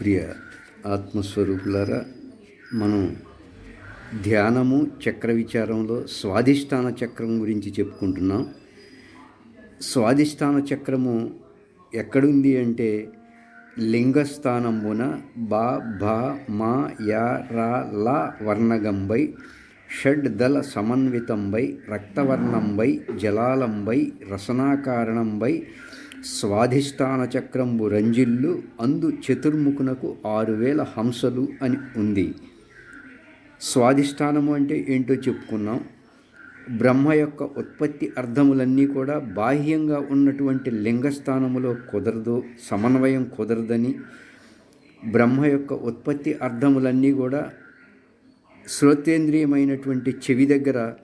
ప్రియ ఆత్మస్వరూపులారా మనం ధ్యానము చక్ర విచారంలో స్వాధిష్టాన చక్రం గురించి చెప్పుకుంటున్నాం. స్వాధిష్టాన చక్రము ఎక్కడుంది అంటే లింగస్థానమున బా భా మా యా రా లా వర్ణగంబై షడ్ దళ సమన్వితంబై రక్తవర్ణంబై జలాలంబై రసనాకారణంబై స్వాధిష్టాన చక్రంబు రంజిల్లు అందు చతుర్ముఖునకు ఆరు వేల హంసలు అని ఉంది. స్వాధిష్టానము అంటే ఏంటో చెప్పుకున్నాం. బ్రహ్మ యొక్క ఉత్పత్తి అర్థములన్నీ కూడా బాహ్యంగా ఉన్నటువంటి లింగస్థానములో కుదరదు సమన్వయం కుదరదని బ్రహ్మ యొక్క ఉత్పత్తి అర్థములన్నీ కూడా శ్రోతేంద్రియమైనటువంటి చెవి దగ్గర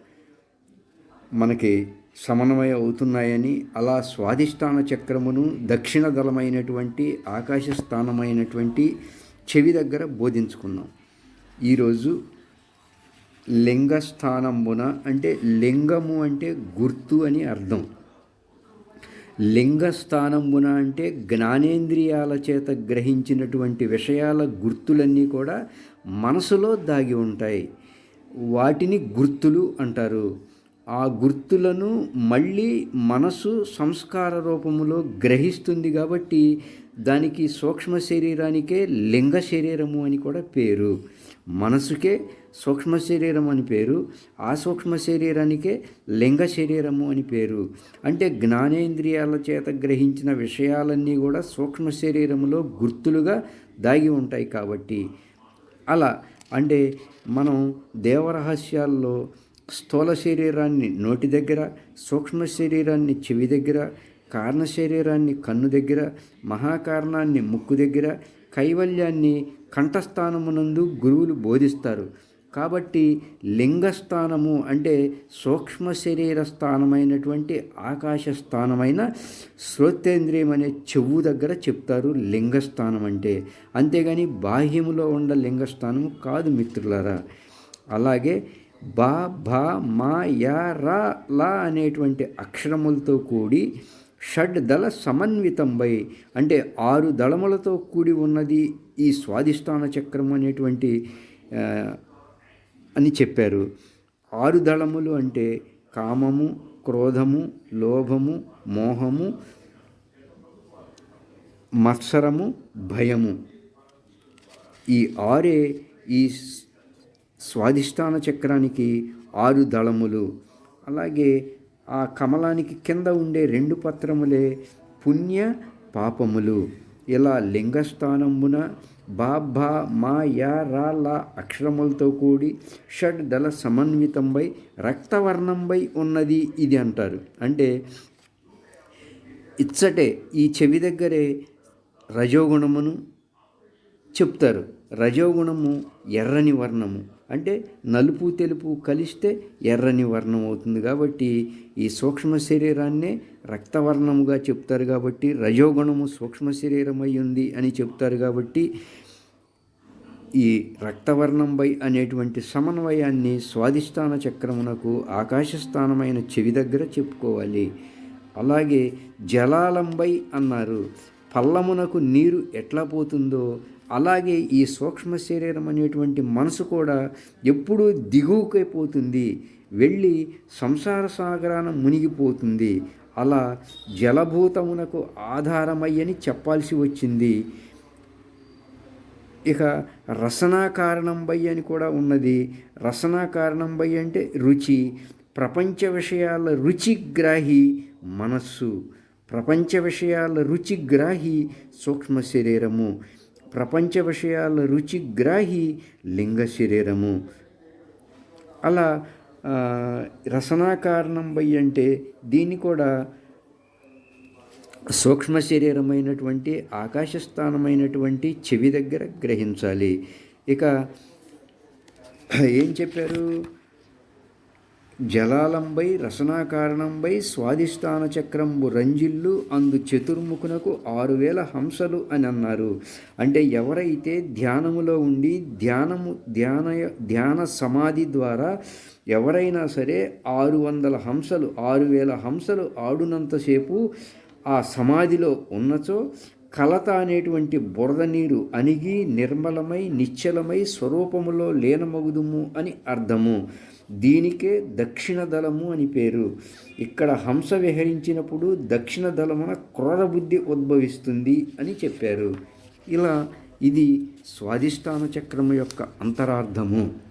మనకి సమన్వయ అవుతున్నాయని అలా స్వాధిష్టాన చక్రమును దక్షిణ దళమైనటువంటి ఆకాశ స్థానమైనటువంటి చెవి దగ్గర బోధించుకున్నాం. ఈరోజు లింగస్థానమున అంటే లింగము అంటే గుర్తు అని అర్థం. లింగస్థానమున అంటే జ్ఞానేంద్రియాల చేత గ్రహించినటువంటి విషయాల గుర్తులన్నీ కూడా మనసులో దాగి ఉంటాయి. వాటిని గుర్తులు అంటారు. ఆ గుర్తులను మళ్ళీ మనసు సంస్కార రూపములో గ్రహిస్తుంది కాబట్టి దానికి సూక్ష్మ శరీరానికే లింగ శరీరము అని కూడా పేరు. మనసుకే సూక్ష్మ శరీరం అని పేరు. ఆ సూక్ష్మ శరీరానికే లింగ శరీరము అని పేరు. అంటే జ్ఞానేంద్రియాల చేత గ్రహించిన విషయాలన్నీ కూడా సూక్ష్మ శరీరములో గుర్తులుగా దాగి ఉంటాయి కాబట్టి. అలా అంటే మనం దేవరహస్యాల్లో స్థూల శరీరాన్ని నోటి దగ్గర సూక్ష్మ శరీరాన్ని చెవి దగ్గర కారణ శరీరాన్ని కన్ను దగ్గర మహాకారణాన్ని ముక్కు దగ్గర కైవల్యాన్ని కంఠస్థానమునందు గురువులు బోధిస్తారు. కాబట్టి లింగస్థానము అంటే సూక్ష్మ శరీర స్థానమైనటువంటి ఆకాశ స్థానమైన శ్రోతేంద్రియం అనే చెవు దగ్గర చెప్తారు లింగస్థానం అంటే. అంతేగాని బాహ్యములో ఉన్న లింగస్థానము కాదు మిత్రులారా. అలాగే బా భా మా యా రా లా అనేటువంటి అక్షరములతో కూడి షడ్ దళ సమన్వితంబై అంటే ఆరు దళములతో కూడి ఉన్నది ఈ స్వాధిష్టాన చక్రం అనేటువంటి అని చెప్పారు. ఆరు దళములు అంటే కామము క్రోధము లోభము మోహము మత్సరము భయము. ఈ ఆరే ఈ స్వాధిష్టాన చక్రానికి ఆరు దళములు. అలాగే ఆ కమలానికి కింద ఉండే రెండు పత్రములే పుణ్య పాపములు. ఇలా లింగస్థానమున బాబా మా యా రా లా అక్షరములతో కూడి షడ్ దళ సమన్వితంపై రక్తవర్ణంపై ఉన్నది ఇది అంటారు. అంటే ఇచ్చటే ఈ చెవి దగ్గరే రజోగుణమును చెప్తారు. రజోగుణము ఎర్రని వర్ణము. అంటే నలుపు తెలుపు కలిస్తే ఎర్రని వర్ణం అవుతుంది కాబట్టి ఈ సూక్ష్మ శరీరాన్నే రక్తవర్ణముగా చెప్తారు కాబట్టి రజోగుణము సూక్ష్మ శరీరం ఉంది అని చెప్తారు కాబట్టి ఈ రక్తవర్ణంపై అనేటువంటి సమన్వయాన్ని స్వాధిష్టాన చక్రమునకు ఆకాశస్థానమైన చెవి దగ్గర చెప్పుకోవాలి. అలాగే జలాలంబై అన్నారు. పల్లమునకు నీరు ఎట్లా పోతుందో అలాగే ఈ సూక్ష్మ శరీరం అనేటువంటి మనసు కూడా ఎప్పుడూ దిగువకైపోతుంది. వెళ్ళి సంసార సాగరాన మునిగిపోతుంది. అలా జలభూతమునకు ఆధారమయ్యని చెప్పాల్సి వచ్చింది. ఇక రసనా కారణం బై అని కూడా ఉన్నది. రసనా కారణం బై అంటే రుచి. ప్రపంచ విషయాల రుచిగ్రాహి మనస్సు. ప్రపంచ విషయాల రుచిగ్రాహి సూక్ష్మ శరీరము. ప్రపంచ విషయాల రుచిగ్రాహి లింగ శరీరము. అలా రసనాకారణం బై అంటే దీన్ని కూడా సూక్ష్మ శరీరమైనటువంటి ఆకాశస్థానమైనటువంటి చెవి దగ్గర గ్రహించాలి. ఇక ఏం చెప్పారు? జలాలంబై రసనాకారణంబై స్వాధిష్టాన చక్రంబు రంజిల్లు అందు చతుర్ముఖునకు ఆరు వేల హంసలు అని అన్నారు. అంటే ఎవరైతే ధ్యానములో ఉండి ధ్యానము ధ్యాన ధ్యాన సమాధి ద్వారా ఎవరైనా సరే ఆరు వందల హంసలు ఆరు వేల హంసలు ఆడునంతసేపు ఆ సమాధిలో ఉన్నచో కలత అనేటువంటి బురద నీరు అణిగి నిర్మలమై నిశ్చలమై స్వరూపములో లీనమగుదుము అని అర్థము. దీనికే దక్షిణ దళము అని పేరు. ఇక్కడ హంస విహరించినప్పుడు దక్షిణ దళమున క్రూర బుద్ధి ఉద్భవిస్తుంది అని చెప్పారు. ఇలా ఇది స్వాధిష్టాన చక్రము యొక్క అంతరార్థము.